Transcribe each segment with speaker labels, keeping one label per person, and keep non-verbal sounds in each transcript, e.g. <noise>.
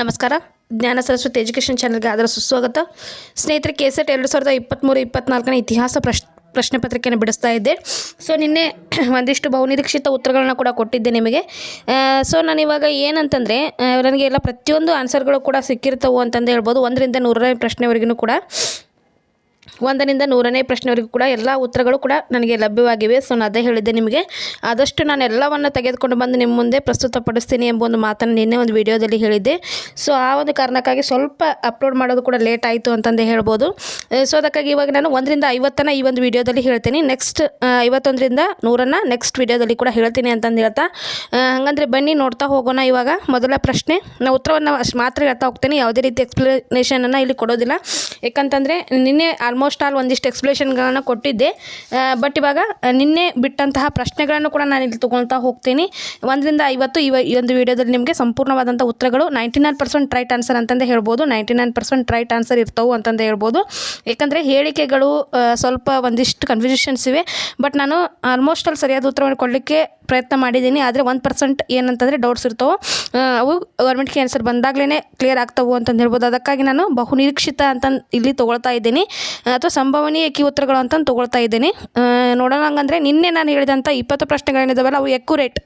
Speaker 1: ನಮಸ್ಕಾರ. ಜ್ಞಾನ ಸರಸ್ವತಿ ಎಜುಕೇಷನ್ ಚಾನಲ್ಗೆ ಆದರೆ ಸುಸ್ವಾಗತ. ಸ್ನೇಹಿತರೆ ಕೆ ಸೆಟ್ ಎರಡು ಸಾವಿರದ ಇಪ್ಪತ್ತ್ಮೂರು ಇಪ್ಪತ್ನಾಲ್ಕನೇ ಇತಿಹಾಸ ಪ್ರಶ್, ಪ್ರಶ್ನೆ ಪತ್ರಿಕೆಯನ್ನು ಬಿಡಿಸ್ತಾ ಇದ್ದೆ. ಸೊ ನಿನ್ನೆ <clears throat> ಒಂದಿಷ್ಟು ಬಹುನಿರೀಕ್ಷಿತ ಉತ್ತರಗಳನ್ನ ಕೂಡ ಕೊಟ್ಟಿದ್ದೆ ನಿಮಗೆ. ಸೊ ನಾನು ಇವಾಗ ಏನಂತಂದರೆ ನನಗೆ ಎಲ್ಲ ಪ್ರತಿಯೊಂದು ಆನ್ಸರ್ಗಳು ಕೂಡ ಸಿಕ್ಕಿರ್ತವು ಅಂತಂದು ಹೇಳ್ಬೋದು. ಒಂದರಿಂದ ನೂರನೇ ಪ್ರಶ್ನೆವರೆಗೂ ಕೂಡ. ಒಂದರಿಂದ ನೂರನೇ ಪ್ರಶ್ನೆವರೆಗೂ ಕೂಡ ಎಲ್ಲ ಉತ್ತರಗಳು ಕೂಡ ನನಗೆ ಲಭ್ಯವಾಗಿವೆ. ಸೊ ನಾನು ಅದೇ ಹೇಳಿದ್ದೆ ನಿಮಗೆ. ಆದಷ್ಟು ನಾನು ಎಲ್ಲವನ್ನು ತೆಗೆದುಕೊಂಡು ಬಂದು ನಿಮ್ಮ ಮುಂದೆ ಪ್ರಸ್ತುತಪಡಿಸ್ತೀನಿ ಎಂಬ ಒಂದು ಮಾತನ್ನು ನಿನ್ನೆ ಒಂದು ವಿಡಿಯೋದಲ್ಲಿ ಹೇಳಿದ್ದೆ. ಸೊ ಆ ಒಂದು ಕಾರಣಕ್ಕಾಗಿ ಸ್ವಲ್ಪ ಅಪ್ಲೋಡ್ ಮಾಡೋದು ಕೂಡ ಲೇಟ್ ಆಯಿತು ಅಂತಂದೇ ಹೇಳ್ಬೋದು. ಸೊ ಅದಕ್ಕಾಗಿ ಇವಾಗ ನಾನು ಒಂದರಿಂದ ಐವತ್ತನ ಈ ಒಂದು ವಿಡಿಯೋದಲ್ಲಿ ಹೇಳ್ತೀನಿ. ನೆಕ್ಸ್ಟ್ ಐವತ್ತೊಂದರಿಂದ ನೂರನ್ನು ನೆಕ್ಸ್ಟ್ ವಿಡಿಯೋದಲ್ಲಿ ಕೂಡ ಹೇಳ್ತೀನಿ ಅಂತಂದು ಹೇಳ್ತಾ. ಹಾಗಂದರೆ ಬನ್ನಿ ನೋಡ್ತಾ ಹೋಗೋಣ ಇವಾಗ. ಮೊದಲ ಪ್ರಶ್ನೆ ನಾವು ಉತ್ತರವನ್ನು ಅಷ್ಟು ಮಾತ್ರ ಹೇಳ್ತಾ ಹೋಗ್ತೀನಿ. ಯಾವುದೇ ರೀತಿ ಎಕ್ಸ್ಪ್ಲನೇಷನನ್ನು ಇಲ್ಲಿ ಕೊಡೋದಿಲ್ಲ. ಯಾಕಂತಂದರೆ ನಿನ್ನೆ ಆಲ್ಮೋಸ್ಟ್ ಆಲ್ ಒಂದಿಷ್ಟು ಎಕ್ಸ್ಪ್ಲೇಷನ್ಗಳನ್ನು ಕೊಟ್ಟಿದ್ದೆ. ಬಟ್ ಇವಾಗ ನಿನ್ನೆ ಬಿಟ್ಟಂತಹ ಪ್ರಶ್ನೆಗಳನ್ನು ಕೂಡ ನಾನು ಇಲ್ಲಿ ತೊಗೊಳ್ತಾ ಹೋಗ್ತೀನಿ. ಒಂದರಿಂದ ಐವತ್ತು ಇವ ಈ ಒಂದು ವಿಡಿಯೋದಲ್ಲಿ ನಿಮಗೆ ಸಂಪೂರ್ಣವಾದಂಥ ಉತ್ತರಗಳು ninety nine percent right answer ಅಂತಂದು ಹೇಳ್ಬೋದು. Ninety nine percent right answer ಇರ್ತವೆ ಅಂತಂದು ಹೇಳ್ಬೋದು. ಯಾಕಂದರೆ ಹೇಳಿಕೆಗಳು ಸ್ವಲ್ಪ ಒಂದಿಷ್ಟು ಕನ್ಫ್ಯೂಷನ್ಸ್ ಇವೆ. ಬಟ್ ನಾನು ಆಲ್ಮೋಸ್ಟ್ ಅಲ್ಲಿ ಸರಿಯಾದ ಉತ್ತರವನ್ನು ಕೊಡಲಿಕ್ಕೆ ಪ್ರಯತ್ನ ಮಾಡಿದ್ದೀನಿ. ಆದರೆ ಒಂದು ಪರ್ಸೆಂಟ್ ಏನಂತಂದರೆ ಡೌಟ್ಸ್ ಇರ್ತವೆ. ಅವು ಗೌರ್ಮೆಂಟ್ಗೆ ಆನ್ಸರ್ ಬಂದಾಗಲೇ ಕ್ಲಿಯರ್ ಆಗ್ತವೆ ಅಂತಂದು ಹೇಳ್ಬೋದು. ಅದಕ್ಕಾಗಿ ನಾನು ಬಹುನಿರೀಕ್ಷಿತ ಅಂತ ಇಲ್ಲಿ ತೊಗೊಳ್ತಾ ಇದ್ದೀನಿ. ಅಥವಾ ಸಂಭವನೀಯ ಕಿ ಉತ್ತರಗಳು ಅಂತ ತೊಗೊಳ್ತಾ ಇದ್ದೀನಿ. ನೋಡೋಣ ಹಂಗಂದರೆ ನಿನ್ನೆ ನಾನು ಹೇಳಿದಂಥ ಇಪ್ಪತ್ತು ಪ್ರಶ್ನೆಗಳೇನಿದಾವಲ್ಲ ಅವು ಎಕ್ಯುರೇಟ್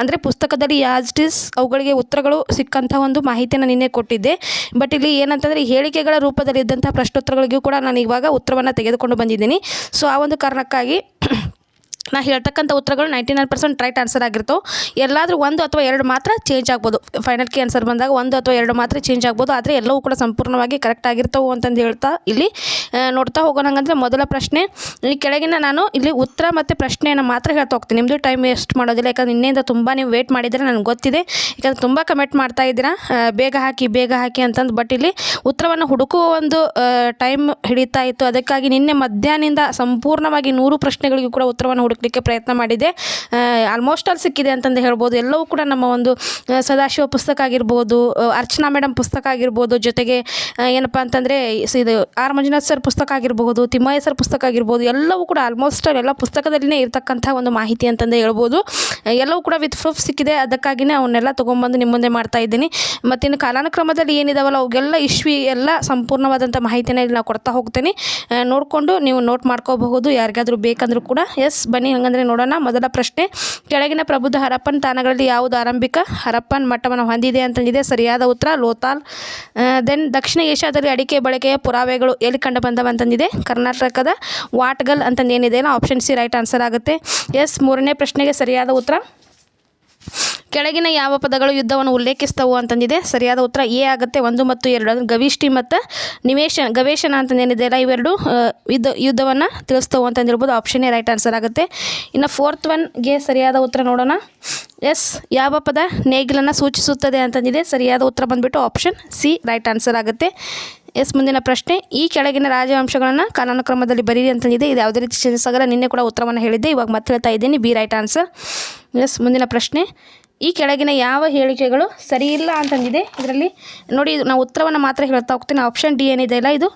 Speaker 1: ಅಂದರೆ ಪುಸ್ತಕದಲ್ಲಿ ಯಾಸ್ಟಿಸ್ ಇಟ್ ಈಸ್ ಅವುಗಳಿಗೆ ಉತ್ತರಗಳು ಸಿಕ್ಕಂಥ ಒಂದು ಮಾಹಿತಿಯನ್ನು ನಿನ್ನೆ ಕೊಟ್ಟಿದ್ದೆ. ಬಟ್ ಇಲ್ಲಿ ಏನಂತಂದರೆ ಹೇಳಿಕೆಗಳ ರೂಪದಲ್ಲಿ ಇದ್ದಂಥ ಪ್ರಶ್ನೋತ್ತರಗಳಿಗೂ ಕೂಡ ನಾನು ಇವಾಗ ಉತ್ತರವನ್ನು ತೆಗೆದುಕೊಂಡು ಬಂದಿದ್ದೀನಿ. ಸೊ ಆ ಒಂದು ಕಾರಣಕ್ಕಾಗಿ ನಾ ಹೇಳ್ತಕ್ಕಂಥ ಉತ್ತರಗಳು ninety nine percent right answer ಆಗಿರ್ತವೆ. ಎಲ್ಲಾದರೂ ಒಂದು ಅಥವಾ ಎರಡು ಮಾತ್ರ ಚೇಂಜ್ ಆಗ್ಬೋದು. ಫೈನಲ್ ಕಿ ಆನ್ಸರ್ ಬಂದಾಗ ಒಂದು ಅಥವಾ ಎರಡು ಮಾತ್ರ ಚೇಂಜ್ ಆಗ್ಬೋದು. ಆದರೆ ಎಲ್ಲವೂ ಕೂಡ ಸಂಪೂರ್ಣವಾಗಿ ಕರೆಕ್ಟ್ ಆಗಿರ್ತವೆ ಅಂತಂದು ಹೇಳ್ತಾ ಇಲ್ಲಿ. ನೋಡ್ತಾ ಹೋಗೋಣ ಹಂಗಂದ್ರೆ ಮೊದಲ ಪ್ರಶ್ನೆ, ಈ ಕೆಳಗಿನ ನಾನು ಇಲ್ಲಿ ಉತ್ತರ ಮತ್ತು ಪ್ರಶ್ನೆಯನ್ನು ಮಾತ್ರ ಹೇಳ್ತಾ ಹೋಗ್ತೀನಿ. ನಿಮ್ಮದು ಟೈಮ್ ವೇಸ್ಟ್ ಮಾಡೋದಿಲ್ಲ. ಯಾಕಂದ್ರೆ ನಿನ್ನೆಯಿಂದ ತುಂಬ ನೀವು ವೇಟ್ ಮಾಡಿದರೆ ನನಗೆ ಗೊತ್ತಿದೆ. ಯಾಕಂದ್ರೆ ತುಂಬ ಕಮೆಂಟ್ ಮಾಡ್ತಾ ಇದ್ದೀರಾ. ಬೇಗ ಹಾಕಿ ಬೇಗ ಹಾಕಿ ಅಂತಂದು. ಬಟ್ ಇಲ್ಲಿ ಉತ್ತರವನ್ನು ಹುಡುಕುವ ಒಂದು ಟೈಮ್ ಹಿಡಿತಾ ಇತ್ತು. ಅದಕ್ಕಾಗಿ ನಿನ್ನೆ ಮಧ್ಯಾಹ್ನದಿಂದ ಸಂಪೂರ್ಣವಾಗಿ ನೂರು ಪ್ರಶ್ನೆಗಳಿಗೂ ಕೂಡ ಉತ್ತರವನ್ನು ಹುಡುಕಲಿಕ್ಕೆ ಪ್ರಯತ್ನ ಮಾಡಿದೆ. ಆಲ್ಮೋಸ್ಟ್ ಆಲ್ ಸಿಕ್ಕಿದೆ ಅಂತಂದು ಹೇಳ್ಬೋದು. ಎಲ್ಲವೂ ಕೂಡ ನಮ್ಮ ಒಂದು ಸದಾಶಿವ ಪುಸ್ತಕ ಆಗಿರ್ಬೋದು ಅರ್ಚನಾ ಮೇಡಮ್ ಪುಸ್ತಕ ಆಗಿರ್ಬೋದು, ಜೊತೆಗೆ ಏನಪ್ಪ ಅಂತಂದರೆ ಇದು ಆರ್ ಮಂಜುನಾಥ್ ಸರ್ ಪುಸ್ತಕ ಆಗಿರ್ಬೋದು, ತಿಮ್ಮಯ್ಯ ಸರ್ ಪುಸ್ತಕ ಆಗಿರ್ಬೋದು, ಎಲ್ಲವೂ ಕೂಡ ಆಲ್ಮೋಸ್ಟ್ ಎಲ್ಲ ಪುಸ್ತಕದಲ್ಲಿನೇ ಇರತಕ್ಕಂಥ ಒಂದು ಮಾಹಿತಿ ಅಂತಂದು ಹೇಳ್ಬೋದು. ಎಲ್ಲವೂ ಕೂಡ ವಿತ್ ಪ್ರೂಫ್ ಸಿಕ್ಕಿದೆ. ಅದಕ್ಕಾಗಿಯೇ ಅವನ್ನೆಲ್ಲ ತೊಗೊಂಬಂದು ನಿಮ್ಮ ಮುಂದೆ ಮಾಡ್ತಾ ಇದ್ದೀನಿ. ಮತ್ತಿನ್ನು ಕಾಲಾನುಕ್ರಮದಲ್ಲಿ ಏನಿದಾವಲ್ಲ ಅವೆಲ್ಲ ಇಶ್ವಿ ಎಲ್ಲ ಸಂಪೂರ್ಣವಾದಂಥ ಮಾಹಿತಿನ ಇಲ್ಲಿ ನಾವು ಕೊಡ್ತಾ ಹೋಗ್ತೀನಿ. ನೋಡಿಕೊಂಡು ನೀವು ನೋಟ್ ಮಾಡ್ಕೋಬಹುದು. ಯಾರಿಗಾದರೂ ಬೇಕಂದ್ರೂ ಕೂಡ. ಎಸ್ ಬನ್ನಿ. ಹಂಗಂದ್ರೆ ನೋಡೋಣ. ಮೊದಲ ಪ್ರಶ್ನೆ, ಕೆಳಗಿನ ಪ್ರಬುದ್ಧ ಹರಪ್ಪನ್ ತಾಣಗಳಲ್ಲಿ ಯಾವುದು ಆರಂಭಿಕ? ಹರಪ್ಪನ್ ಮಟ್ಟವನ್ನು ಹೊಂದಿದೆ ಅಂತಂದಿದೆ. ಸರಿಯಾದ ಉತ್ತರ, ಲೋತಾಲ್. ದೆನ್ ದಕ್ಷಿಣ ಏಷ್ಯಾದಲ್ಲಿ ಅಡಿಕೆ ಬಳಕೆಯ ಪುರಾವೆಗಳು ಎಲ್ಲಿ ಕಂಡು ಬಂದವ ಅಂತಂದಿದೆ? ಕರ್ನಾಟಕದ ವಾಟ್ಗಲ್ ಅಂತಂದು ಏನಿದೆ ಆಪ್ಷನ್ ಸಿ ರೈಟ್ ಆನ್ಸರ್ ಆಗುತ್ತೆ. ಎಸ್, ಮೂರನೇ ಪ್ರಶ್ನೆಗೆ ಸರಿಯಾದ ಉತ್ತರ. ಕೆಳಗಿನ ಯಾವ ಪದಗಳು ಯುದ್ಧವನ್ನು ಉಲ್ಲೇಖಿಸ್ತವು ಅಂತಂದಿದೆ? ಸರಿಯಾದ ಉತ್ತರ ಎ ಆಗುತ್ತೆ. ಒಂದು ಮತ್ತು ಎರಡು. ಅಂದರೆ ಗವಿಷ್ಠಿ ಮತ್ತು ನಿವೇಶನ ಗವೇಷಣ ಅಂತಂದೇನಿದೆ ಅಲ್ಲ ಇವೆರಡು? ಯುದ್ಧ, ಯುದ್ಧವನ್ನು ತಿಳಿಸ್ತವು ಅಂತಂದಿರ್ಬೋದು. ಆಪ್ಷನ್ ಎ ರೈಟ್ ಆನ್ಸರ್ ಆಗುತ್ತೆ. ಇನ್ನು ಫೋರ್ತ್ ಒನ್ಗೆ ಸರಿಯಾದ ಉತ್ತರ ನೋಡೋಣ. ಎಸ್, ಯಾವ ಪದ ನೇಗಿಲನ್ನು ಸೂಚಿಸುತ್ತದೆ ಅಂತಂದಿದೆ. ಸರಿಯಾದ ಉತ್ತರ ಬಂದುಬಿಟ್ಟು ಆಪ್ಷನ್ ಸಿ ರೈಟ್ ಆನ್ಸರ್ ಆಗುತ್ತೆ. ಎಸ್, ಮುಂದಿನ ಪ್ರಶ್ನೆ. ಈ ಕೆಳಗಿನ ರಾಜವಂಶಗಳನ್ನು ಕಾಲಾನುಕ್ರಮದಲ್ಲಿ ಬರೀರಿ ಅಂತಂದಿದೆ. ಇದು ಯಾವುದೇ ರೀತಿ ಚೇಂಜಸ್ ನಿನ್ನೆ ಕೂಡ ಉತ್ತರವನ್ನು ಹೇಳಿದ್ದೆ. ಇವಾಗ ಮತ್ತೆ ಹೇಳ್ತಾ ಇದ್ದೀನಿ. B right answer. ಎಸ್, ಮುಂದಿನ ಪ್ರಶ್ನೆ. ಈ ಕೆಳಗಿನ ಯಾವ ಹೇಳಿಕೆಗಳು ಸರಿಯಿಲ್ಲ ಅಂತಂದಿದೆ. ಇದರಲ್ಲಿ ನೋಡಿ, ನಾವು ಉತ್ತರವನ್ನು ಮಾತ್ರ ಹೇಳ್ತಾ ಹೋಗ್ತೀನಿ. ಆಪ್ಷನ್ ಡಿ ಏನಿದೆ ಅಲ್ಲ ಇದು?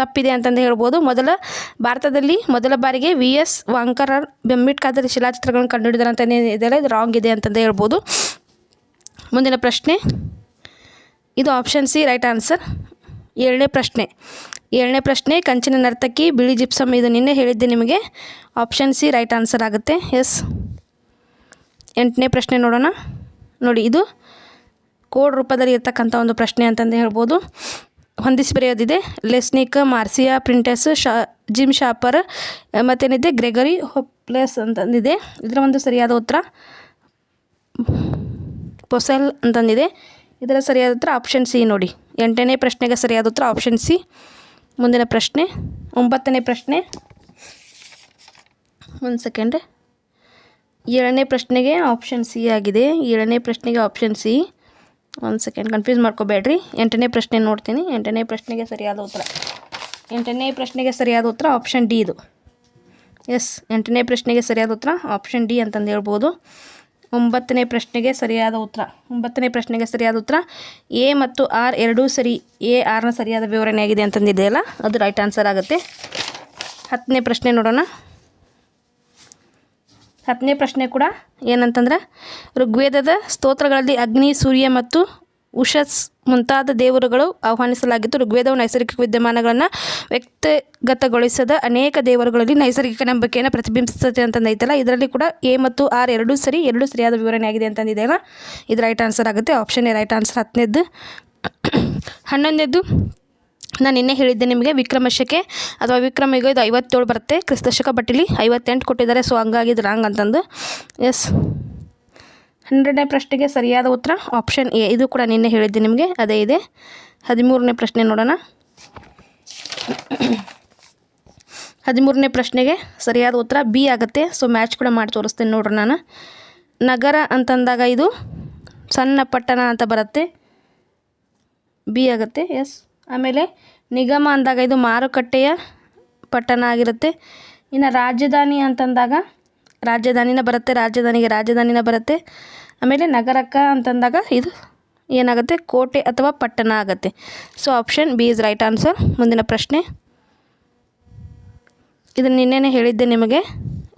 Speaker 1: ತಪ್ಪಿದೆ ಅಂತಂದು ಹೇಳ್ಬೋದು. ಮೊದಲ ಭಾರತದಲ್ಲಿ ಮೊದಲ ಬಾರಿಗೆ ವಿ ಎಸ್ ವಾಂಕರರ್ ಬೆಂಬಿಟ್ಕಾದಲ್ಲಿ ಶಿಲಾಚಿತ್ರಗಳನ್ನು ಕಂಡುಹಿಡಿದ್ರೆ ಅಂತ ಇದೆಯಲ್ಲ ಇದು ರಾಂಗ್ ಇದೆ ಅಂತಂದು ಹೇಳ್ಬೋದು. ಮುಂದಿನ ಪ್ರಶ್ನೆ. ಇದು ಆಪ್ಷನ್ ಸಿ, ರೈಟ್ ಆನ್ಸರ್. ಏಳನೇ ಪ್ರಶ್ನೆ. ಏಳನೇ ಪ್ರಶ್ನೆ, ಕಂಚಿನ ನರ್ತಕಿ ಬಿಳಿ ಜಿಪ್ಸಮ್, ಇದು ನಿನ್ನೆ ಹೇಳಿದ್ದೆ ನಿಮಗೆ. ಆಪ್ಷನ್ ಸಿ, ರೈಟ್ ಆನ್ಸರ್ ಆಗುತ್ತೆ. ಎಸ್. ಎಂಟನೇ ಪ್ರಶ್ನೆ ನೋಡೋಣ. ನೋಡಿ, ಇದು ಕೋಡ್ ರೂಪದಲ್ಲಿ ಇರ್ತಕ್ಕಂಥ ಒಂದು ಪ್ರಶ್ನೆ ಅಂತಂದು ಹೇಳ್ಬೋದು. ಹೊಂದಿಸಿ ಬರೆಯೋದಿದೆ. Lesnik, Marcia, Prentice, Shaw, Jim Shaper, ಮತ್ತೇನಿದೆ? Gregory, ಹೊಪ್ಲೆಸ್ ಅಂತಂದಿದೆ. ಇದರ ಒಂದು ಸರಿಯಾದ ಉತ್ತರ ಪೊಸೆಲ್ ಅಂತಂದಿದೆ. ಇದರ ಸರಿಯಾದ ಉತ್ತರ ಆಪ್ಷನ್ ಸಿ ನೋಡಿ. ಎಂಟನೇ ಪ್ರಶ್ನೆಗೆ ಸರಿಯಾದ ಉತ್ತರ ಆಪ್ಷನ್ ಸಿ. ಮುಂದಿನ ಪ್ರಶ್ನೆ, ಒಂಬತ್ತನೇ ಪ್ರಶ್ನೆ. ಒಂದು ಸೆಕೆಂಡ್. ಏಳನೇ ಪ್ರಶ್ನೆಗೆ ಆಪ್ಷನ್ ಸಿ ಆಗಿದೆ. ಏಳನೇ ಪ್ರಶ್ನೆಗೆ ಆಪ್ಷನ್ ಸಿ ಒಂದು ಸೆಕೆಂಡ್ ಕನ್ಫ್ಯೂಸ್ ಮಾಡ್ಕೋಬೇಡ್ರಿ. ಎಂಟನೇ ಪ್ರಶ್ನೆ ನೋಡ್ತೀನಿ. ಎಂಟನೇ ಪ್ರಶ್ನೆಗೆ ಸರಿಯಾದ ಉತ್ತರ. ಎಂಟನೇ ಪ್ರಶ್ನೆಗೆ ಸರಿಯಾದ ಉತ್ತರ ಆಪ್ಷನ್ ಡಿ ಇದು. ಎಸ್ ಎಂಟನೇ ಪ್ರಶ್ನೆಗೆ ಸರಿಯಾದ ಉತ್ತರ ಆಪ್ಷನ್ ಡಿ ಅಂತಂದು ಹೇಳ್ಬೋದು. ಒಂಬತ್ತನೇ ಪ್ರಶ್ನೆಗೆ ಸರಿಯಾದ ಉತ್ತರ. ಒಂಬತ್ತನೇ ಪ್ರಶ್ನೆಗೆ ಸರಿಯಾದ ಉತ್ತರ. ಎ ಮತ್ತು ಆರ್ ಎರಡೂ ಸರಿ ಎ ಆರ್ನ ಸರಿಯಾದ ವಿವರಣೆ ಆಗಿದೆ ಅಂತಂದಿದೆಯಲ್ಲ ಅದು ರೈಟ್ ಆನ್ಸರ್ ಆಗುತ್ತೆ. ಹತ್ತನೇ ಪ್ರಶ್ನೆ ನೋಡೋಣ. ಹತ್ತನೇ ಪ್ರಶ್ನೆ ಕೂಡ ಏನಂತಂದ್ರೆ, ಋಗ್ವೇದದ ಸ್ತೋತ್ರಗಳಲ್ಲಿ ಅಗ್ನಿ, ಸೂರ್ಯ ಮತ್ತು ಉಷಸ್ ಮುಂತಾದ ದೇವರುಗಳು ಆಹ್ವಾನಿಸಲಾಗಿತ್ತು ಋಗ್ವೇದವು ನೈಸರ್ಗಿಕ ವಿದ್ಯಮಾನಗಳನ್ನು ವ್ಯಕ್ತಗತಗೊಳಿಸದ ಅನೇಕ ದೇವರುಗಳಲ್ಲಿ ನೈಸರ್ಗಿಕ ನಂಬಿಕೆಯನ್ನು ಪ್ರತಿಬಿಂಬಿಸುತ್ತದೆ ಅಂತಂದೈತಲ್ಲ ಇದರಲ್ಲಿ ಕೂಡ ಎ ಮತ್ತು ಆರ್ ಎರಡೂ ಸರಿ, ಎರಡೂ ಸರಿಯಾದ ವಿವರಣೆ ಆಗಿದೆ ಅಂತಂದಿದೆಯಲ್ಲ ಇದು ರೈಟ್ ಆನ್ಸರ್ ಆಗುತ್ತೆ. ಆಪ್ಷನ್ ಎ ರೈಟ್ ಆನ್ಸರ್ ಹತ್ತನೇದ್ದು. ಹನ್ನೊಂದನೇದ್ದು ನಾನು ನಿನ್ನೆ ಹೇಳಿದ್ದೆ ನಿಮಗೆ ವಿಕ್ರಮಶಕೆ ಅಥವಾ ವಿಕ್ರಮ ಈಗ ಇದು ಐವತ್ತೇಳು ಬರುತ್ತೆ, ಕ್ರಿಸ್ತಶಕ ಬಟ್ ಇಲ್ಲಿ ಐವತ್ತೆಂಟು ಕೊಟ್ಟಿದ್ದಾರೆ ಸೊ ಹಂಗಾಗಿ ಇದು ರಾಂಗ್ ಅಂತಂದು. ಎಸ್ ಹನ್ನೆರಡನೇ ಪ್ರಶ್ನೆಗೆ ಸರಿಯಾದ ಉತ್ತರ ಆಪ್ಷನ್ ಎ ಇದು ಕೂಡ ನಿನ್ನೆ ಹೇಳಿದ್ದೆ ನಿಮಗೆ, ಅದೇ ಇದೆ. ಹದಿಮೂರನೇ ಪ್ರಶ್ನೆ ನೋಡೋಣ. ಹದಿಮೂರನೇ ಪ್ರಶ್ನೆಗೆ ಸರಿಯಾದ ಉತ್ತರ ಬಿ ಆಗುತ್ತೆ ಸೊ ಮ್ಯಾಚ್ ಕೂಡ ಮಾಡಿ ತೋರಿಸ್ತೀನಿ ನೋಡ್ರಿ ನಾನು. ನಗರ ಅಂತಂದಾಗ ಇದು ಸಣ್ಣ ಪಟ್ಟಣ ಅಂತ ಬರುತ್ತೆ. ಬಿ ಆಗುತ್ತೆ ಎಸ್ ಆಮೇಲೆ ನಿಗಮ ಅಂದಾಗ ಇದು ಮಾರುಕಟ್ಟೆಯ ಪಟ್ಟಣ ಆಗಿರುತ್ತೆ. ಇನ್ನು ರಾಜಧಾನಿ ಅಂತಂದಾಗ ರಾಜಧಾನಿನ ಬರುತ್ತೆ, ರಾಜಧಾನಿಗೆ ರಾಜಧಾನಿನ ಬರುತ್ತೆ. ಆಮೇಲೆ ನಗರಕ್ಕ ಅಂತಂದಾಗ ಇದು ಏನಾಗುತ್ತೆ? ಕೋಟೆ ಅಥವಾ ಪಟ್ಟಣ ಆಗುತ್ತೆ. So option B is right answer ಮುಂದಿನ ಪ್ರಶ್ನೆ. ಇದನ್ನು ನಿನ್ನೆನೇ ಹೇಳಿದ್ದೆ ನಿಮಗೆ.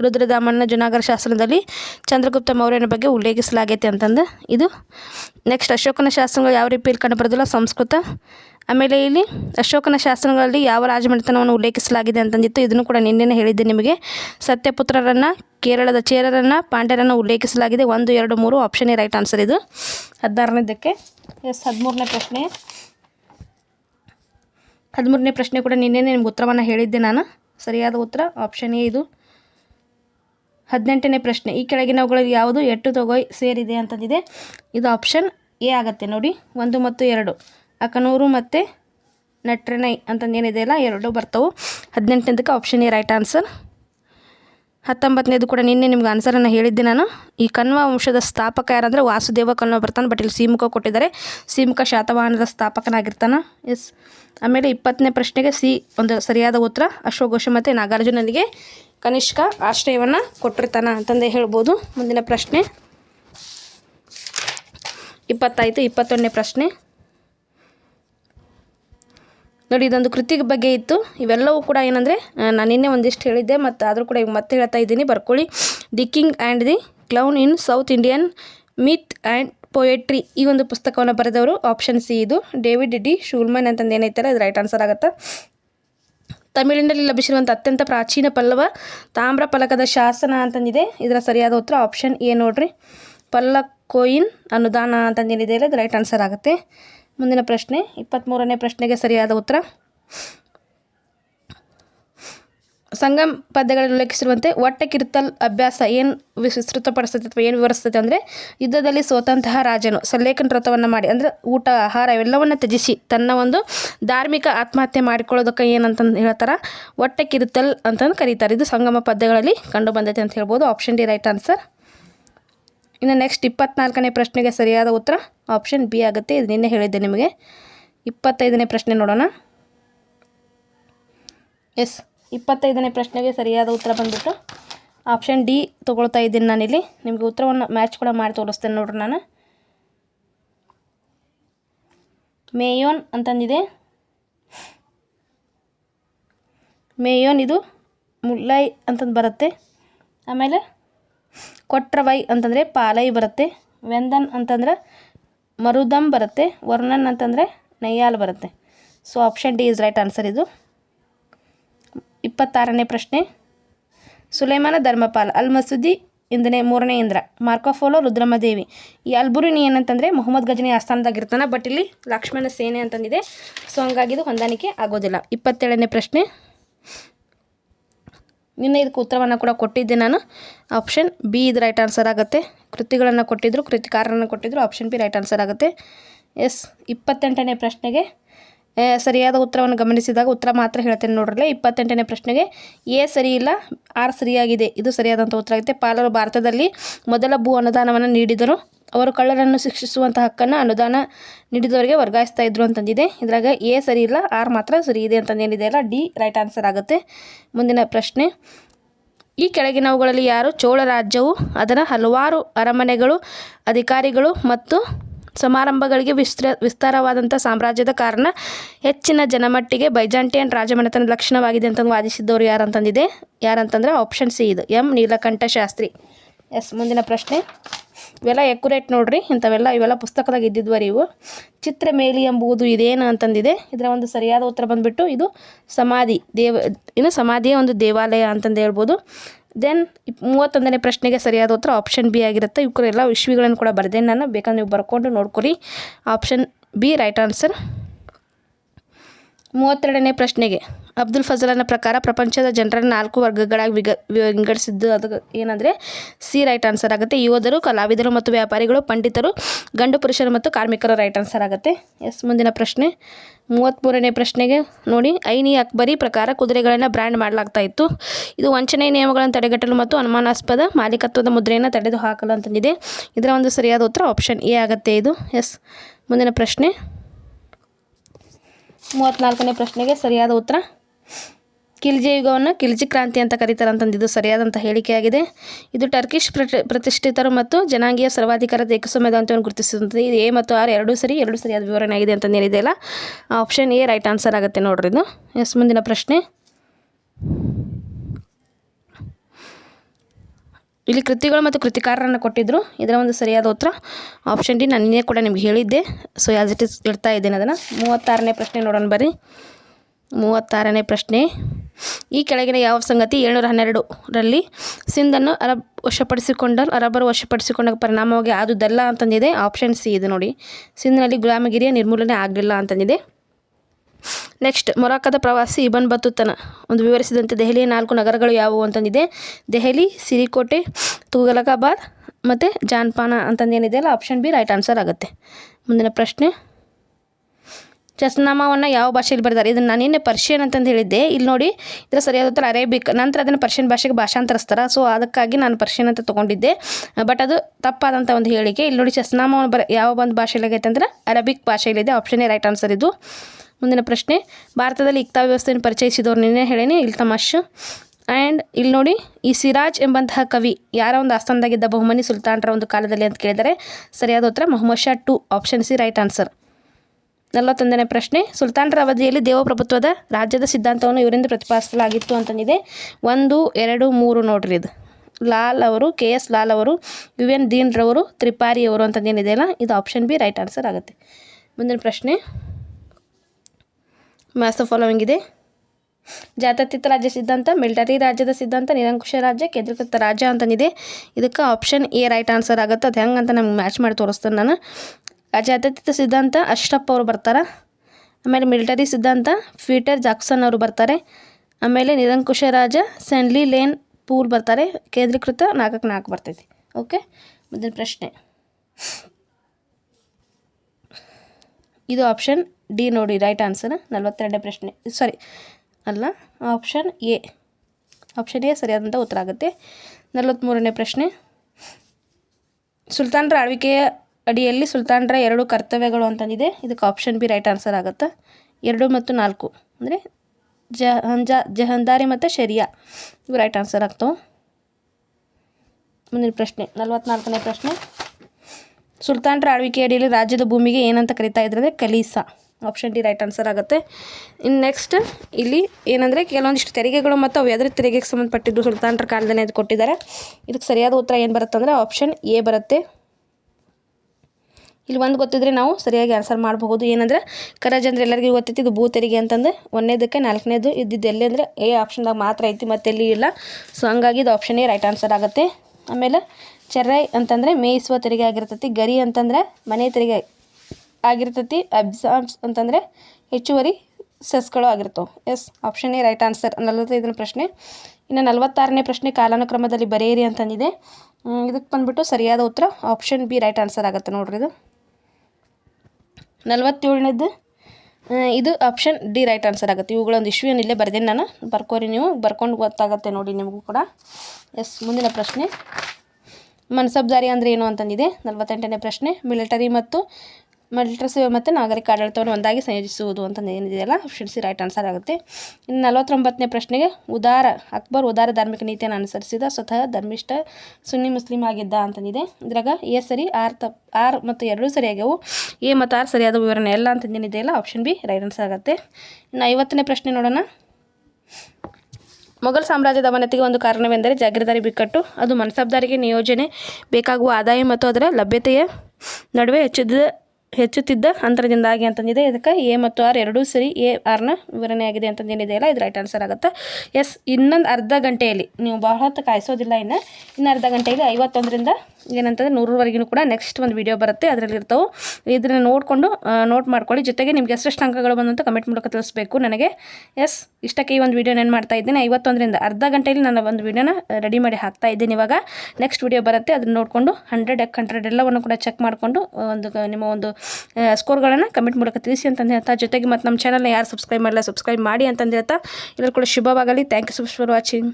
Speaker 1: ರುದ್ರದಾಮಣ್ಣ ಜುನಾಗರ ಶಾಸನದಲ್ಲಿ ಚಂದ್ರಗುಪ್ತ ಮೌರ್ಯನ ಬಗ್ಗೆ ಉಲ್ಲೇಖಿಸಲಾಗೈತೆ ಅಂತಂದು. ಇದು ನೆಕ್ಸ್ಟ್ ಅಶೋಕನ ಶಾಸನಗಳು ಯಾವ ರೀತಿಯಲ್ಲಿ ಕಂಡುಬರೋದಿಲ್ಲ ಸಂಸ್ಕೃತ ಆಮೇಲೆ ಇಲ್ಲಿ ಅಶೋಕನ ಶಾಸನಗಳಲ್ಲಿ ಯಾವ ರಾಜಮನೆತನವನ್ನು ಉಲ್ಲೇಖಿಸಲಾಗಿದೆ ಅಂತಂದಿತ್ತು. ಇದನ್ನು ಕೂಡ ನಿನ್ನೆನೇ ಹೇಳಿದ್ದೆ ನಿಮಗೆ. ಸತ್ಯಪುತ್ರರನ್ನು, ಕೇರಳದ ಚೇರರನ್ನು, ಪಾಂಡ್ಯರನ್ನು ಉಲ್ಲೇಖಿಸಲಾಗಿದೆ. ಒಂದು, ಎರಡು, ಮೂರು ಆಪ್ಷನ್ ರೈಟ್ ಆನ್ಸರ್ ಇದು. ಹದಿನಾರನೇದಕ್ಕೆ ಎಸ್ ಹದಿಮೂರನೇ ಪ್ರಶ್ನೆ. ಹದಿಮೂರನೇ ಪ್ರಶ್ನೆ ಕೂಡ ನಿನ್ನೆನೇ ನಿಮ್ಗೆ ಉತ್ತರವನ್ನು ಹೇಳಿದ್ದೆ ನಾನು. ಸರಿಯಾದ ಉತ್ತರ? ಆಪ್ಷನ್ ಎ ಇದು. ಹದಿನೆಂಟನೇ ಪ್ರಶ್ನೆ. ಈ ಕೆಳಗಿನವುಗಳಲ್ಲಿ ಯಾವುದು? ಎಟ್ಟು ತೊಗೊಯ್ ಸೇರಿದೆ ಅಂತಂದಿದೆ. ಇದು ಆಪ್ಷನ್ ಎ ಆಗುತ್ತೆ ನೋಡಿ. ಒಂದು ಮತ್ತು ಎರಡು. ಅಕನೂರು ಮತ್ತು ನಟ್ರೆನೈ ಅಂತಂದೇನಿದೆಯಲ್ಲ ಎರಡು ಬರ್ತವೆ. ಹದಿನೆಂಟನೇದಕ್ಕೆ ಆಪ್ಷನ್ ಎ ರೈಟ್ ಆನ್ಸರ್ ಹತ್ತೊಂಬತ್ತನೇದು ಕೂಡ ನಿನ್ನೆ ನಿಮ್ಗೆ ಆನ್ಸರನ್ನು ಹೇಳಿದ್ದೆ ನಾನು. ಈ ಕಣ್ವ ವಂಶದ ಸ್ಥಾಪಕ ಯಾರಂದರೆ ವಾಸುದೇವ ಕಣ್ವ ಬರ್ತಾನೆ ಬಟ್ ಇಲ್ಲಿ ಸೀಮುಖ ಕೊಟ್ಟಿದ್ದಾರೆ. ಸೀಮುಖ ಶಾತವಾಹನದ ಸ್ಥಾಪಕನಾಗಿರ್ತಾನೆ. ಎಸ್ ಆಮೇಲೆ ಇಪ್ಪತ್ತನೇ ಪ್ರಶ್ನೆಗೆ ಸಿ, ಒಂದು ಸರಿಯಾದ ಉತ್ತರ. ಅಶ್ವಘೋಷ ಮತ್ತು ನಾಗಾರ್ಜುನನಿಗೆ ಕನಿಷ್ಕ ಆಶ್ರಯವನ್ನು ಕೊಟ್ಟಿರ್ತಾನೆ ಅಂತಂದೇ ಹೇಳ್ಬೋದು. ಮುಂದಿನ ಪ್ರಶ್ನೆ. ಇಪ್ಪತ್ತಾಯಿತು ಇಪ್ಪತ್ತೊಂದನೇ ಪ್ರಶ್ನೆ. ನೋಡಿ, ಇದೊಂದು ಕೃತಿ ಬಗ್ಗೆ ಇತ್ತು. ಇವೆಲ್ಲವೂ ಕೂಡ ಏನಂದರೆ ನಾನು ನಿನ್ನೆ ಒಂದಿಷ್ಟು ಹೇಳಿದ್ದೆ, ಮತ್ತು ಆದರೂ ಕೂಡ ಈಗ ಮತ್ತೆ ಹೇಳ್ತಾ ಇದ್ದೀನಿ. ಬರ್ಕೊಳ್ಳಿ. The king and the clown in South Indian myth and poetry ಈ ಒಂದು ಪುಸ್ತಕವನ್ನು ಬರೆದವರು. ಆಪ್ಷನ್ ಸಿ ಇದು. ಡೇವಿಡ್ ಡಿ ಶೂಲ್ಮನ್ ಅಂತಂದು ಏನೈತಲ್ಲ ಅದು ರೈಟ್ ಆನ್ಸರ್ ಆಗುತ್ತೆ? ತಮಿಳಿನಲ್ಲಿ ಲಭಿಸಿರುವಂಥ ಅತ್ಯಂತ ಪ್ರಾಚೀನ ಪಲ್ಲವ ತಾಮ್ರ ಫಲಕದ ಶಾಸನ ಅಂತಂದಿದೆ. ಇದರ ಸರಿಯಾದ ಉತ್ತರ ಆಪ್ಷನ್ ಎ ನೋಡ್ರಿ. ಪಲ್ಲಕ್ಕೋಯಿನ್ ಅನುದಾನ ಅಂತಂದೇನಿದೆ ಅದು ರೈಟ್ ಆನ್ಸರ್ ಆಗುತ್ತೆ. ಮುಂದಿನ ಪ್ರಶ್ನೆ ಇಪ್ಪತ್ತ್ಮೂರನೇ ಪ್ರಶ್ನೆಗೆ ಸರಿಯಾದ ಉತ್ತರ. ಸಂಗಮ್ ಪದ್ಯಗಳಲ್ಲಿ ಉಲ್ಲೇಖಿಸಿರುವಂತೆ ಒಟ್ಟ ಕಿರ್ತಲ್ ಅಭ್ಯಾಸ ಏನು ವಿಸ್ತೃತಪಡಿಸುತ್ತೆ ಅಥವಾ ಏನು ವಿವರಿಸುತ್ತೆ ಅಂದರೆ, ಯುದ್ಧದಲ್ಲಿ ಸೋತಂತಹ ರಾಜನು ಸಲ್ಲೇಖನ ವ್ರತವನ್ನು ಮಾಡಿ, ಅಂದರೆ ಊಟ, ಆಹಾರ ಇವೆಲ್ಲವನ್ನು ತ್ಯಜಿಸಿ ತನ್ನ ಒಂದು ಧಾರ್ಮಿಕ ಆತ್ಮಹತ್ಯೆ ಮಾಡಿಕೊಳ್ಳೋದಕ್ಕೆ ಏನಂತಂದು ಹೇಳ್ತಾರೆ? ಒಟ್ಟ ಕಿರ್ತಲ್ ಅಂತಂದು ಕರೀತಾರೆ. ಇದು ಸಂಗಮ ಪದ್ಯಗಳಲ್ಲಿ ಕಂಡು ಬಂದೈತೆ ಅಂತ ಹೇಳ್ಬೋದು. ಆಪ್ಷನ್ ಡಿ ರೈಟ್ ಆನ್ಸರ್ ಇನ್ನು ನೆಕ್ಸ್ಟ್ ಇಪ್ಪತ್ನಾಲ್ಕನೇ ಪ್ರಶ್ನೆಗೆ ಸರಿಯಾದ ಉತ್ತರ ಆಪ್ಷನ್ ಬಿ ಆಗುತ್ತೆ. ಇದು ನಿನ್ನೆ ಹೇಳಿದ್ದೆ ನಿಮಗೆ. ಇಪ್ಪತ್ತೈದನೇ ಪ್ರಶ್ನೆ ನೋಡೋಣ. ಎಸ್ ಇಪ್ಪತ್ತೈದನೇ ಪ್ರಶ್ನೆಗೆ ಸರಿಯಾದ ಉತ್ತರ ಬಂದ್ಬಿಟ್ಟು ಆಪ್ಷನ್ ಡಿ ತೊಗೊಳ್ತಾ ಇದ್ದೀನಿ ನಾನಿಲ್ಲಿ. ನಿಮಗೆ ಉತ್ತರವನ್ನು ಮ್ಯಾಚ್ ಕೂಡ ಮಾಡಿ ತೋರಿಸ್ತೇನೆ ನೋಡ್ರಿ ನಾನು. ಮೇಯೋನ್ ಅಂತಂದಿದೆ. ಮೇಯೋನ್ ಇದು ಮುಲ್ಲೈ ಅಂತಂದು ಬರುತ್ತೆ. ಆಮೇಲೆ ಕೊಟ್ರವೈ ಅಂತಂದರೆ ಪಾಲೈ ಬರುತ್ತೆ, ವೆಂದನ್ ಅಂತಂದ್ರೆ ಮರುದಮ್ ಬರುತ್ತೆ, ವರ್ಣನ್ ಅಂತಂದರೆ ನೈಯಾಲ್ ಬರುತ್ತೆ. So option D is right answer ಇದು. ಇಪ್ಪತ್ತಾರನೇ ಪ್ರಶ್ನೆ. ಸುಲೈಮಾನ ಧರ್ಮಪಾಲ ಅಲ್ ಮಸೂದಿ ಇಂದನೇ ಮೂರನೇ ಇಂದ್ರ, ಮಾರ್ಕೋಫೋಲೋ ರುದ್ರಮದೇವಿ. ಈ ಅಲ್ಬುರಿನಿ ಏನಂತಂದರೆ ಮೊಹಮ್ಮದ್ ಗಜನಿ ಆಸ್ಥಾನದಾಗಿರ್ತಾನೆ ಬಟ್ ಇಲ್ಲಿ ಲಕ್ಷ್ಮಣ ಸೇನೆ ಅಂತಂದಿದೆ. ಸೊ ಹಂಗಾಗಿ ಇದು ಹೊಂದಾಣಿಕೆ ಆಗೋದಿಲ್ಲ. ಇಪ್ಪತ್ತೇಳನೇ ಪ್ರಶ್ನೆ. ನಿನ್ನೆ ಇದಕ್ಕೆ ಉತ್ತರವನ್ನು ಕೂಡ ಕೊಟ್ಟಿದ್ದೆ ನಾನು. ಆಪ್ಷನ್ ಬಿ ಇದು ರೈಟ್ ಆನ್ಸರ್ ಆಗುತ್ತೆ. ಕೃತಿಗಳನ್ನು ಕೊಟ್ಟಿದ್ದರು ಕೃತಿಕಾರರನ್ನು ಕೊಟ್ಟಿದ್ದರು ಆಪ್ಷನ್ ಬಿ ರೈಟ್ ಆನ್ಸರ್ ಆಗುತ್ತೆ. ಎಸ್ ಇಪ್ಪತ್ತೆಂಟನೇ ಪ್ರಶ್ನೆಗೆ ಸರಿಯಾದ ಉತ್ತರವನ್ನು ಗಮನಿಸಿದಾಗ ಉತ್ತರ ಮಾತ್ರ ಹೇಳ್ತೇನೆ ನೋಡ್ರಲ್ಲೇ. ಇಪ್ಪತ್ತೆಂಟನೇ ಪ್ರಶ್ನೆಗೆ, ಎ ಸರಿ ಇಲ್ಲ, ಆರ್ ಸರಿಯಾಗಿದೆ. ಇದು ಸರಿಯಾದಂಥ ಉತ್ತರ ಆಗುತ್ತೆ. ಪಾಲರು ಭಾರತದಲ್ಲಿ ಮೊದಲ ಭೂ ಅನುದಾನವನ್ನು ನೀಡಿದರು. ಅವರು ಕಳ್ಳರನ್ನು ಶಿಕ್ಷಿಸುವಂಥ ಹಕ್ಕನ್ನು ಅನುದಾನ ನೀಡಿದವರಿಗೆ ವರ್ಗಾಯಿಸ್ತಾ ಇದ್ರು ಅಂತಂದಿದೆ. ಇದ್ರಾಗ ಎ ಸರಿ ಇಲ್ಲ, ಆರ್ ಮಾತ್ರ ಸರಿ ಇದೆ ಅಂತಂದೇನಿದೆ ಅಲ್ಲ? ಡಿ, ರೈಟ್ ಆನ್ಸರ್ ಆಗುತ್ತೆ. ಮುಂದಿನ ಪ್ರಶ್ನೆ. ಈ ಕೆಳಗಿನವುಗಳಲ್ಲಿ ಯಾರು? ಚೋಳ ರಾಜ್ಯವು, ಅದರ ಹಲವಾರು ಅರಮನೆಗಳು, ಅಧಿಕಾರಿಗಳು ಮತ್ತು ಸಮಾರಂಭಗಳಿಗೆ ವಿಸ್ತ್ರ ವಿಸ್ತಾರವಾದಂಥ ಸಾಮ್ರಾಜ್ಯದ ಕಾರಣ ಹೆಚ್ಚಿನ ಜನಮಟ್ಟಿಗೆ ಬೈಜಾಂಟಿಯನ್ ರಾಜಮನೆತನದ ಲಕ್ಷಣವಾಗಿದೆ ಅಂತ ವಾದಿಸಿದ್ದವರು ಯಾರಂತಂದಿದೆ ಯಾರಂತಂದರೆ ಆಪ್ಷನ್ ಸಿ ಇದು. ಎಂ. ನೀಲಕಂಠ ಶಾಸ್ತ್ರಿ. ಎಸ್, ಮುಂದಿನ ಪ್ರಶ್ನೆ. ಇವೆಲ್ಲ ಎಕ್ಯುರೇಟ್ ನೋಡ್ರಿ, ಇಂಥವೆಲ್ಲ, ಇವೆಲ್ಲ ಪುಸ್ತಕದಾಗ ಇದ್ದಿದ್ವರಿ ಇವು. ಚಿತ್ರ ಮೇಲಿ ಎಂಬುದು ಇದೇನು ಅಂತಂದಿದೆ. ಇದರ ಒಂದು ಸರಿಯಾದ ಉತ್ತರ ಬಂದುಬಿಟ್ಟು ಇದು ಸಮಾಧಿ, ದೇವ, ಇನ್ನು ಸಮಾಧಿಯ ಒಂದು ದೇವಾಲಯ ಅಂತಂದು ಹೇಳ್ಬೋದು. ದೆನ್ ಮೂವತ್ತೊಂದನೇ ಪ್ರಶ್ನೆಗೆ ಸರಿಯಾದ ಉತ್ತರ ಆಪ್ಷನ್ ಬಿ ಆಗಿರುತ್ತೆ. ಇವಕ್ಕೆಲ್ಲ ವಿಶ್ವಿಗಳನ್ನು ಕೂಡ ಬರ್ದೇನೆ ನಾನು. ಬೇಕಂದ್ರೆ ನೀವು ಬರ್ಕೊಂಡು ನೋಡ್ಕೊರಿ. ಆಪ್ಷನ್ ಬಿ ರೈಟ್ ಆನ್ಸರ್ ಮೂವತ್ತೆರಡನೇ ಪ್ರಶ್ನೆಗೆ ಅಬ್ದುಲ್ ಫಜಲನ ಪ್ರಕಾರ ಪ್ರಪಂಚದ ಜನರನ್ನು ನಾಲ್ಕು ವರ್ಗಗಳಾಗಿ ವಿಗ, ವಿಂಗಡಿಸಿದ್ದು ಅದು ಏನಂದರೆ ಸಿ ರೈಟ್ ಆನ್ಸರ್ ಆಗುತ್ತೆ. ಯೋಧರು ಕಲಾವಿದರು ಮತ್ತು ವ್ಯಾಪಾರಿಗಳು, ಪಂಡಿತರು, ಗಂಡು ಪುರುಷರು ಮತ್ತು ಕಾರ್ಮಿಕರು ರೈಟ್ ಆನ್ಸರ್ ಆಗುತ್ತೆ. ಎಸ್, ಮುಂದಿನ ಪ್ರಶ್ನೆ. ಮೂವತ್ತ್ಮೂರನೇ ಪ್ರಶ್ನೆಗೆ ನೋಡಿ. ಐನಿ ಅಕ್ಬರಿ ಪ್ರಕಾರ ಕುದುರೆಗಳನ್ನು ಬ್ರ್ಯಾಂಡ್ ಮಾಡಲಾಗ್ತಾ ಇತ್ತು. ಇದು ವಂಚನೆ, ನಿಯಮಗಳನ್ನು ತಡೆಗಟ್ಟಲು ಮತ್ತು ಅನುಮಾನಾಸ್ಪದ ಮಾಲೀಕತ್ವದ ಮುದ್ರೆಯನ್ನು ತಡೆದು ಹಾಕಲು ಅಂತಂದಿದೆ. ಇದರ ಒಂದು ಸರಿಯಾದ ಉತ್ತರ ಆಪ್ಷನ್ ಎ ಆಗುತ್ತೆ ಇದು. ಎಸ್, ಮುಂದಿನ ಪ್ರಶ್ನೆ. ಮೂವತ್ತ್ನಾಲ್ಕನೇ ಪ್ರಶ್ನೆಗೆ ಸರಿಯಾದ ಉತ್ತರ ಕಿಲ್ಜಿ ಯುಗವನ್ನು ಕಿಲ್ಜಿ ಕ್ರಾಂತಿ ಅಂತ ಕರೀತಾರೆ ಇದು ಸರಿಯಾದಂಥ ಹೇಳಿಕೆಯಾಗಿದೆ. ಇದು ಟರ್ಕಿಶ್ ಪ್ರತಿ, ಪ್ರತಿಷ್ಠಿತರು ಮತ್ತು ಜನಾಂಗೀಯ ಸರ್ವಾಧಿಕಾರದ ಏಕಸ್ವಾಮ್ಯದಂತವನ್ನು ಗುರುತಿಸುತ್ತದೆ ಇದು ಎ ಮತ್ತು ಆರ್ ಎರಡೂ ಸರಿ, ಎರಡು ಸರಿಯಾದ ವಿವರಣೆ ಆಗಿದೆ ಅಂತ ಏನಿದೆಯಲ್ಲ ಆಪ್ಷನ್ ಎ ರೈಟ್ ಆನ್ಸರ್ ಆಗುತ್ತೆ ನೋಡ್ರಿ ಇದು. ಎಸ್, ಮುಂದಿನ ಪ್ರಶ್ನೆ. ಇಲ್ಲಿ ಕೃತಿಗಳು ಮತ್ತು ಕೃತಿಕಾರರನ್ನು ಕೊಟ್ಟಿದ್ದರು ಇದರ ಒಂದು ಸರಿಯಾದ ಉತ್ತರ ಆಪ್ಷನ್ ಡಿ ನಾನು ನಿನ್ನೆ ಕೂಡ ನಿಮ್ಗೆ ಹೇಳಿದ್ದೆ. ಸೊ ಯಾಸ್ ಇಟ್ ಇಸ್ ಇಡ್ತಾ ಇದ್ದೇನೆ ಅದನ್ನು. ಮೂವತ್ತಾರನೇ ಪ್ರಶ್ನೆ ನೋಡೋಣ ಬರ್ರಿ ಮೂವತ್ತಾರನೇ ಪ್ರಶ್ನೆ. ಈ ಕೆಳಗಿನ ಯಾವ ಸಂಗತಿ ಏಳ್ನೂರ ಹನ್ನೆರಡರಲ್ಲಿ ಸಿಂಧನ್ನು ಅರಬ್ ವಶಪಡಿಸಿಕೊಂಡ ಅರಬರು ವಶಪಡಿಸಿಕೊಂಡ ಪರಿಣಾಮವಾಗಿ ಆದುದಲ್ಲ ಅಂತಂದಿದೆ. ಆಪ್ಷನ್ ಸಿ ಇದು ನೋಡಿ. ಸಿಂಧನಲ್ಲಿ ಗುಲಾಮಗಿರಿಯ ನಿರ್ಮೂಲನೆ ಆಗಲಿಲ್ಲ ಅಂತಂದಿದೆ. ನೆಕ್ಸ್ಟ್, ಮೊರಾಕದ ಪ್ರವಾಸಿ ಇಬನ್ ಬತ್ತುತನ. ಒಂದು ವಿವರಿಸಿದಂತೆ, ದೆಹಲಿಯ ನಾಲ್ಕು ನಗರಗಳು ಯಾವುವು ಅಂತಂದಿದೆ. ದೆಹಲಿ, ಸಿರಿಕೋಟೆ ತುಗಲಕಾಬಾದ್ ಮತ್ತು ಜಾನ್ಪಾನ ಅಂತಂದೇನಿದೆಯಲ್ಲ ಆಪ್ಷನ್ ಬಿ, ರೈಟ್ ಆನ್ಸರ್ ಆಗುತ್ತೆ. ಮುಂದಿನ ಪ್ರಶ್ನೆ. ಚಸ್ನಾಮವನ್ನು ಯಾವ ಭಾಷೆಯಲ್ಲಿ ಬರೆದಾರೆ? ಇದನ್ನು ನಾನು ನಿನ್ನೆ ಪರ್ಷಿಯನ್ ಅಂತಂದು ಹೇಳಿದ್ದೆ. ಇಲ್ಲಿ ನೋಡಿ, ಇದರ ಸರಿಯಾದ ಉತ್ತರ ಅರೇಬಿಕ್, ನಂತರ ಅದನ್ನು ಪರ್ಷಿಯನ್ ಭಾಷೆಗೆ ಭಾಷಾಂತರಿಸ್ತಾರೆ? ಸೊ, ಅದಕ್ಕಾಗಿ ನಾನು ಪರ್ಷಿಯನ್ ಅಂತ ತೊಗೊಂಡಿದ್ದೆ. ಬಟ್ ಅದು ತಪ್ಪಾದಂಥ ಒಂದು ಹೇಳಿಕೆ. ಇಲ್ಲಿ ನೋಡಿ, ಚಸ್ನಾಮವನ್ನು ಬರ, ಯಾವ ಒಂದು ಭಾಷೆಯಲ್ಲಿ ಆಗೈತೆ ಅಂದ್ರೆ ಅರಬಿಕ್ ಭಾಷೆಯಲ್ಲಿದೆ ಆಪ್ಷನ್ ಎ, ರೈಟ್ ಆನ್ಸರ್ ಇದು. ಮುಂದಿನ ಪ್ರಶ್ನೆ. ಭಾರತದಲ್ಲಿ ಇಕ್ತಾ ವ್ಯವಸ್ಥೆಯನ್ನು ಪರಿಚಯಿಸಿದವರು ನಿನ್ನೆ ಹೇಳೇನಿ ಇಲ್ತಮಶ್ ಆ್ಯಂಡ್ ಇಲ್ಲಿ ನೋಡಿ, ಈ ಸಿರಾಜ್ ಎಂಬಂತಹ ಕವಿ ಯಾರ ಒಂದು ಆಸ್ಥಾನದಾಗಿದ್ದ ಬಹುಮನಿ ಸುಲ್ತಾನರ ಒಂದು ಕಾಲದಲ್ಲಿ ಅಂತ ಕೇಳಿದರೆ ಸರಿಯಾದ ಉತ್ತರ, Mohammad Shah two. Option C, right answer. ನಲವತ್ತೊಂದನೇ ಪ್ರಶ್ನೆ ಸುಲ್ತಾನರ ಅವಧಿಯಲ್ಲಿ ದೇವಪ್ರಭುತ್ವದ ರಾಜ್ಯದ ಸಿದ್ಧಾಂತವನ್ನು ಇವರಿಂದ ಪ್ರತಿಪಾದಿಸಲಾಗಿತ್ತು ಅಂತಂದಿದೆ. ಒಂದು, ಎರಡು, ಮೂರು ನೋಡ್ರಿ ಇದು. ಲಾಲ್ ಅವರು, ಕೆ ಎಸ್ ಲಾಲ್ ಅವರು, ಯು ಎನ್ ದೀನ್ರವರು ತ್ರಿಪಾರಿ ಅವರು ಅಂತಂದೇನಿದೆಯಲ್ಲ ಇದು ಆಪ್ಷನ್ ಬಿ ರೈಟ್ ಆನ್ಸರ್ ಆಗುತ್ತೆ. ಮುಂದಿನ ಪ್ರಶ್ನೆ. ಮ್ಯಾಸ್ ಫಾಲೋವಿಂಗ್ ಇದೆ. ಜಾತ್ಯತೀತ ರಾಜ್ಯ ಸಿದ್ಧಾಂತ ಮಿಲಿಟರಿ ರಾಜ್ಯದ ಸಿದ್ಧಾಂತ, ನಿರಂಕುಶ ರಾಜ್ಯ, ಕೇಂದ್ರೀಕೃತ ರಾಜ್ಯ ಅಂತಂದಿದೆ. ಇದಕ್ಕೆ ಆಪ್ಷನ್ ಎ ರೈಟ್ ಆನ್ಸರ್ ಆಗುತ್ತೆ. ಅದು ಹೆಂಗೆ ಅಂತ ನಮ್ಗೆ ಮ್ಯಾಚ್ ಮಾಡಿ ತೋರಿಸ್ತೇನೆ ನಾನು. ಆ ಜಾತ್ಯತೀತ ಸಿದ್ಧಾಂತ ಅಷ್ಟಪ್ಪ ಅವರು ಬರ್ತಾರೆ. ಆಮೇಲೆ ಮಿಲಿಟರಿ ಸಿದ್ಧಾಂತ ಪೀಟರ್ ಜಾಕ್ಸನ್ ಅವರು ಬರ್ತಾರೆ. ಆಮೇಲೆ ನಿರಂಕುಶ ರಾಜ ಸೆನ್ಲಿ ಲೇನ್ ಪೂಲ್ ಬರ್ತಾರೆ. ಕೇಂದ್ರೀಕೃತ ನಾಲ್ಕಕ್ಕೆ ನಾಲ್ಕು ಬರ್ತೈತಿ. ಓಕೆ? ಮುಂದಿನ ಪ್ರಶ್ನೆ. ಇದು ಆಪ್ಷನ್ ಡಿ ನೋಡಿ ರೈಟ್ ಆನ್ಸರ್ ನಲ್ವತ್ತೆರಡನೇ ಪ್ರಶ್ನೆ. ಸಾರಿ ಅಲ್ಲ ಆಪ್ಷನ್ ಎ. ಆಪ್ಷನ್ ಎ ಸರಿಯಾದಂಥ ಉತ್ತರ ಆಗುತ್ತೆ. ನಲವತ್ತ್ಮೂರನೇ ಪ್ರಶ್ನೆ. ಸುಲ್ತಾನ್ರ ಆಳ್ವಿಕೆಯ ಅಡಿಯಲ್ಲಿ ಸುಲ್ತಾನರ ಎರಡು ಕರ್ತವ್ಯಗಳು ಅಂತಂದಿದೆ. ಇದಕ್ಕೆ ಆಪ್ಷನ್ ಬಿ ರೈಟ್ ಆನ್ಸರ್ ಆಗುತ್ತೆ. ಎರಡು ಮತ್ತು ನಾಲ್ಕು. ಅಂದರೆ ಜಹಂಜ, ಜಹಂದಾರಿ ಮತ್ತು ಶರಿಯಾ. ಇವು ರೈಟ್ ಆನ್ಸರ್ ಆಗ್ತವೆ. ಮುಂದಿನ ಪ್ರಶ್ನೆ, ನಲವತ್ನಾಲ್ಕನೇ ಪ್ರಶ್ನೆ. ಸುಲ್ತಾನರ ಆಳ್ವಿಕೆ ಅಡಿಯಲ್ಲಿ ರಾಜ್ಯದ ಭೂಮಿಗೆ ಏನಂತ ಕರಿತಾ ಇದ್ರೆ ಅಂದರೆ ಕಲೀಸಾ ಆಪ್ಷನ್ ಡಿ ರೈಟ್ ಆನ್ಸರ್ ಆಗುತ್ತೆ. ಇನ್ನು ನೆಕ್ಸ್ಟ್ ಇಲ್ಲಿ ಏನಂದರೆ ಕೆಲವೊಂದಿಷ್ಟು ತೆರಿಗೆಗಳು ಮತ್ತು ಅವು ಯಾವುದ್ರ ತೆರಿಗೆಗೆ ಸಂಬಂಧಪಟ್ಟಿದ್ದು ಸುಲ್ತಾನರ ಕಾಲದಲ್ಲಿ ಅದು ಕೊಟ್ಟಿದ್ದಾರೆ. ಇದಕ್ಕೆ ಸರಿಯಾದ ಉತ್ತರ ಏನು ಬರುತ್ತೆ ಅಂದರೆ ಆಪ್ಷನ್ ಎ ಬರುತ್ತೆ. ಇಲ್ಲಿ ಒಂದು ಗೊತ್ತಿದ್ರೆ ನಾವು ಸರಿಯಾಗಿ ಆನ್ಸರ್ ಮಾಡಬಹುದು. ಏನಂದ್ರೆ, ಕರಜ್ ಅಂದ್ರೆ ಎಲ್ಲರಿಗೂ ಗೊತ್ತೈತಿ, ಇದು ಭೂ ತೆರಿಗೆ ಅಂತಂದ್ರೆ ಒಂದನೇದಕ್ಕೆ ನಾಲ್ಕನೇದು, ಇದ್ದಿದ್ದು ಎಲ್ಲಿ ಅಂದರೆ ಎ ಆಪ್ಷನ್ದಾಗ ಮಾತ್ರ ಐತಿ, ಮತ್ತೆ ಎಲ್ಲಿ ಇಲ್ಲ. ಸೊ ಹಂಗಾಗಿ ಇದು ಆಪ್ಷನ್ ಎ ರೈಟ್ ಆನ್ಸರ್ ಆಗುತ್ತೆ. ಆಮೇಲೆ, ಚೆರ್ರೈ ಅಂತಂದರೆ ಮೇಯಿಸುವ ತೆರಿಗೆ ಆಗಿರ್ತೈತಿ, ಗರಿ ಅಂತಂದರೆ ಮನೆ ತೆರಿಗೆ ಆಗಿರ್ತೈತಿ, ಅಬ್ಸಾಮ್ಸ್ ಅಂತಂದರೆ ಹೆಚ್ಚುವರಿ ಸೆಸ್ಗಳು ಆಗಿರ್ತವೆ. Yes option A right answer ನಲವತ್ತೈದನೇ ಪ್ರಶ್ನೆ. ಇನ್ನು ನಲವತ್ತಾರನೇ ಪ್ರಶ್ನೆ, ಕಾಲಾನುಕ್ರಮದಲ್ಲಿ ಬರೆಯಿರಿ ಅಂತಂದಿದೆ. ಇದಕ್ಕೆ ಬಂದ್ಬಿಟ್ಟು ಸರಿಯಾದ ಉತ್ತರ ಆಪ್ಷನ್ ಬಿ ರೈಟ್ ಆನ್ಸರ್ ಆಗುತ್ತೆ ನೋಡ್ರಿ ಇದು. ನಲವತ್ತೇಳನೇದು. ಇದು ಆಪ್ಷನ್ ಡಿ ರೈಟ್ ಆನ್ಸರ್ ಆಗುತ್ತೆ. ಇವುಗಳೊಂದು ಇಶ್ಯೂನ್ ಇಲ್ಲೇ ಬರ್ದೇನೆ ನಾನು. ಬರ್ಕೋರಿ ನೀವು. ಬರ್ಕೊಂಡು ಗೊತ್ತಾಗತ್ತೆ ನೋಡಿ ನಿಮಗೂ ಕೂಡ. ಎಸ್ ಮುಂದಿನ ಪ್ರಶ್ನೆ. ಮನ್ಸಬ್ದಾರಿ ಅಂದರೆ ಏನು ಅಂತಂದಿದೆ? ನಲವತ್ತೆಂಟನೇ ಪ್ರಶ್ನೆ. ಮಿಲಿಟರಿ ಮತ್ತು ಮಿಲಿಟರಿ ಸೇವೆ ಮತ್ತು ನಾಗರಿಕ ಆಡಳಿತವನ್ನು ಒಂದಾಗಿ ಸಂಯೋಜಿಸುವುದು ಅಂತ ಏನಿದೆಯಲ್ಲ ಆಪ್ಷನ್ ಸಿ ರೈಟ್ ಆನ್ಸರ್ ಆಗುತ್ತೆ. ಇನ್ನು ನಲವತ್ತೊಂಬತ್ತನೇ ಪ್ರಶ್ನೆಗೆ ಉದಾರ ಅಕ್ಬರ್ ಉದಾರ ಧಾರ್ಮಿಕ ನೀತಿಯನ್ನು ಅನುಸರಿಸಿದ ಸ್ವತಃ ಧರ್ಮಿಷ್ಠ ಸುನ್ನಿ ಮುಸ್ಲಿಂ ಆಗಿದ್ದ ಅಂತಂದಿದೆ. ಇದ್ರಾಗ ಎ ಸರಿ, ಆರ್ ತಪ್ ಆರ್ ಮತ್ತು ಎರಡೂ ಸರಿಯಾಗ್ಯವು. ಎ ಮತ್ತು ಆರ್ ಸರಿಯಾದ ವಿವರಣೆ ಎಲ್ಲ ಅಂತಂದೇನಿದೆಯಲ್ಲ ಆಪ್ಷನ್ ಬಿ ರೈಟ್ ಆನ್ಸರ್ ಆಗುತ್ತೆ. ಇನ್ನು ಐವತ್ತನೇ ಪ್ರಶ್ನೆ ನೋಡೋಣ. ಮೊಘಲ್ ಸಾಮ್ರಾಜ್ಯದ ಅವನತಿಗೆ ಒಂದು ಕಾರಣವೆಂದರೆ ಜಾಗೀರದಾರಿ ಬಿಕ್ಕಟ್ಟು. ಅದು ಮನ್ಸಬ್ದಾರಿಗೆ ನಿಯೋಜನೆ ಬೇಕಾಗುವ ಆದಾಯ ಮತ್ತು ಅದರ ಲಭ್ಯತೆಯ ನಡುವೆ ಹೆಚ್ಚಿದ ಹೆಚ್ಚುತ್ತಿದ್ದ ಅಂತರದಿಂದಾಗಿ ಅಂತಂದಿದೆ. ಇದಕ್ಕೆ ಎ ಮತ್ತು ಆರ್ ಎರಡೂ ಸರಿ ಎ ಆರ್ನ ವಿವರಣೆ ಆಗಿದೆ ಅಂತಂದೇನಿದೆಯಲ್ಲ ಇದು ರೈಟ್ ಆನ್ಸರ್ ಆಗುತ್ತೆ? ಎಸ್, ಇನ್ನೊಂದು ಅರ್ಧ ಗಂಟೆಯಲ್ಲಿ. ನೀವು ಬಹಳ ಹೊತ್ತು ಕಾಯಿಸೋದಿಲ್ಲ ಇನ್ನು. ಇನ್ನು ಅರ್ಧ ಗಂಟೆಯಲ್ಲಿ ಐವತ್ತೊಂದರಿಂದ ಏನಂತಂದ್ರೆ ನೂರವರೆಗೂ ಕೂಡ ನೆಕ್ಸ್ಟ್ ಒಂದು ವಿಡಿಯೋ ಬರುತ್ತೆ, ಅದರಲ್ಲಿ ಇರ್ತಾವೆ. ಇದನ್ನು ನೋಡಿಕೊಂಡು ನೋಟ್ ಮಾಡ್ಕೊಳ್ಳಿ. ಜೊತೆಗೆ ನಿಮ್ಗೆ ಎಷ್ಟೆಷ್ಟು ಅಂಕಗಳು ಬಂದಂತ ಕಮೆಂಟ್ ಮೂಲಕ ತಿಳಿಸ್ಬೇಕು ನನಗೆ. ಎಸ್, ಇಷ್ಟಕ್ಕೆ ಈ ಒಂದು ವಿಡಿಯೋ ನಾನು ಮಾಡ್ತಾ ಇದ್ದೀನಿ. ಐವತ್ತೊಂದರಿಂದ ಅರ್ಧ ಗಂಟೆಯಲ್ಲಿ ನಾನು ಒಂದು ವಿಡಿಯೋನ ರೆಡಿ ಮಾಡಿ ಹಾಕ್ತಾ ಇದ್ದೀನಿ ಇವಾಗ. ನೆಕ್ಸ್ಟ್ ವಿಡಿಯೋ ಬರುತ್ತೆ, ಅದನ್ನು ನೋಡಿಕೊಂಡು ಹಂಡ್ರೆಡ್ ಹಂಡ್ರೆಡ್ ಎಲ್ಲವನ್ನು ಕೂಡ ಚೆಕ್ ಮಾಡಿಕೊಂಡು ಒಂದು, ನಿಮ್ಮ ಒಂದು ಸ್ಕೋರ್ಗಳನ್ನು ಕಮೆಂಟ್ ಮೂಲಕ ತಿಳಿಸಿ ಅಂತಂದು ಹೇಳ್ತಾ, ಜೊತೆಗೆ ಮತ್ತು ನಮ್ಮ ಚಾನಲ್ನ ಯಾರು ಸಬ್ಸ್ಕ್ರೈಬ್ ಮಾಡಲ್ಲ ಸಬ್ಸ್ಕ್ರೈಬ್ ಮಾಡಿ ಅಂತಂದು ಹೇಳ್ತಾ ಎಲ್ಲರೂ ಕೂಡ ಶುಭವಾಗಲಿ. Thank you so much for watching